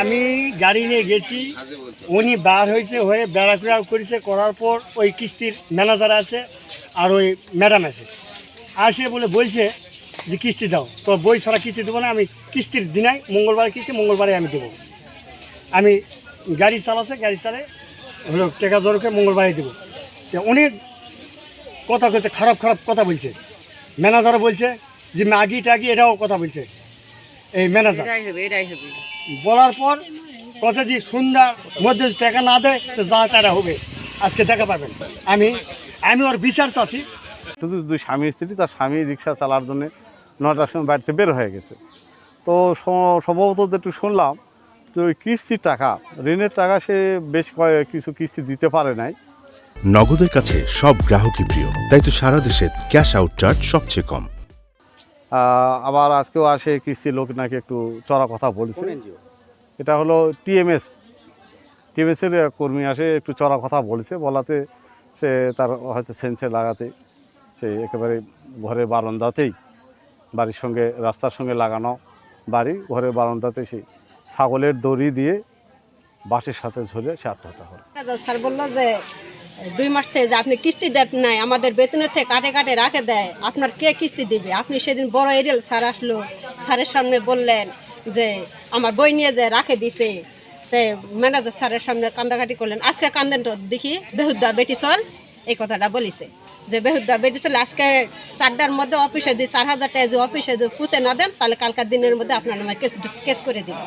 আমি গাড়ি নিয়ে গেছি। উনি বার হয়েছে হয়ে বেড়াকুড়া করেছে, করার পর ওই কিস্তির ম্যানেজার আছে আর ওই ম্যাডাম আছে। আসে বলে বলছে যে কিস্তি দাও। তো বই ছাড়া কিস্তি দেবো না, আমি কিস্তির দিনাই, মঙ্গলবার কিস্তি, মঙ্গলবারে আমি দেবো। আমি গাড়ি চালাচ্ছে গাড়ি চালে হলো টাকা দরকার মঙ্গলবারে দেবো। তো অনেক কথা বলছে খারাপ খারাপ কথা বলছে। ম্যানেজার বলছে যে মাগি টাগি এটাও কথা বলছে। এই ম্যানেজার বলার পর কথা যে সন্ধ্যার মধ্যে টাকা না দেয় তো যা তারা হবে। আজকে টাকা পাবেন। আমি আমি ওর বিচার চাচ্ছি। শুধু দুই স্বামী স্ত্রী তার স্বামী রিক্সা চালার জন্য নটার সময় বাড়িতে বের হয়ে গেছে। তো সম্ভবত যেটু শুনলাম যে ওই কিস্তির টাকা ঋণের টাকা সে বেশ কয়েক কিছু কিস্তি দিতে পারে নাই। নগদের কাছে সব গ্রাহকই প্রিয় তাই তো সারা দেশে ক্যাশ আউট চার্জ সবচেয়ে কম। আবার আজকেও আসে কিস্তি লোক নাকি একটু চড়া কথা বলছে। এটা হলো টিএমএস। টিএমএসের কর্মী আসে একটু চড়া কথা বলছে বলাতে সে তার হয়তো সেন্সে লাগাতে সে একেবারে ঘরের বারান্দাতেই বাড়ির সঙ্গে রাস্তার সঙ্গে লাগানো বাড়ি ঘরের বারান্দাতে সেই ছাগলের দড়ি দিয়ে বাঁশের সাথে ঝুলে সে আত্মহত্যা করে। স্যার বলল যে দুই মাস থেকে যে আপনি কিস্তি দেন নাই, আমাদের বেতনের থেকে কাটে কাটে রাখে দেয়। আপনার কে কিস্তি দিবে? আপনি সেদিন বড় এরিয়াল স্যার আসলো, স্যারের সামনে বললেন যে, আমার বই নিয়ে যে রাখে দিছে। তে ম্যানেজার স্যারের সামনে কান্দাকাটি করলেন, আজকে কান্দেন তো দেখি বেহুদ্দা বেটি চল। এই কথাটা বলিছে। যে বেহুদ্দা বেটি চল, আজকে চারটার মধ্যে অফিসে যদি চার হাজার টাকা যদি অফিসে যদি পুষে না দেন, তাহলে কালকার দিনের মধ্যে আপনার নামে কেস কেস করে দিন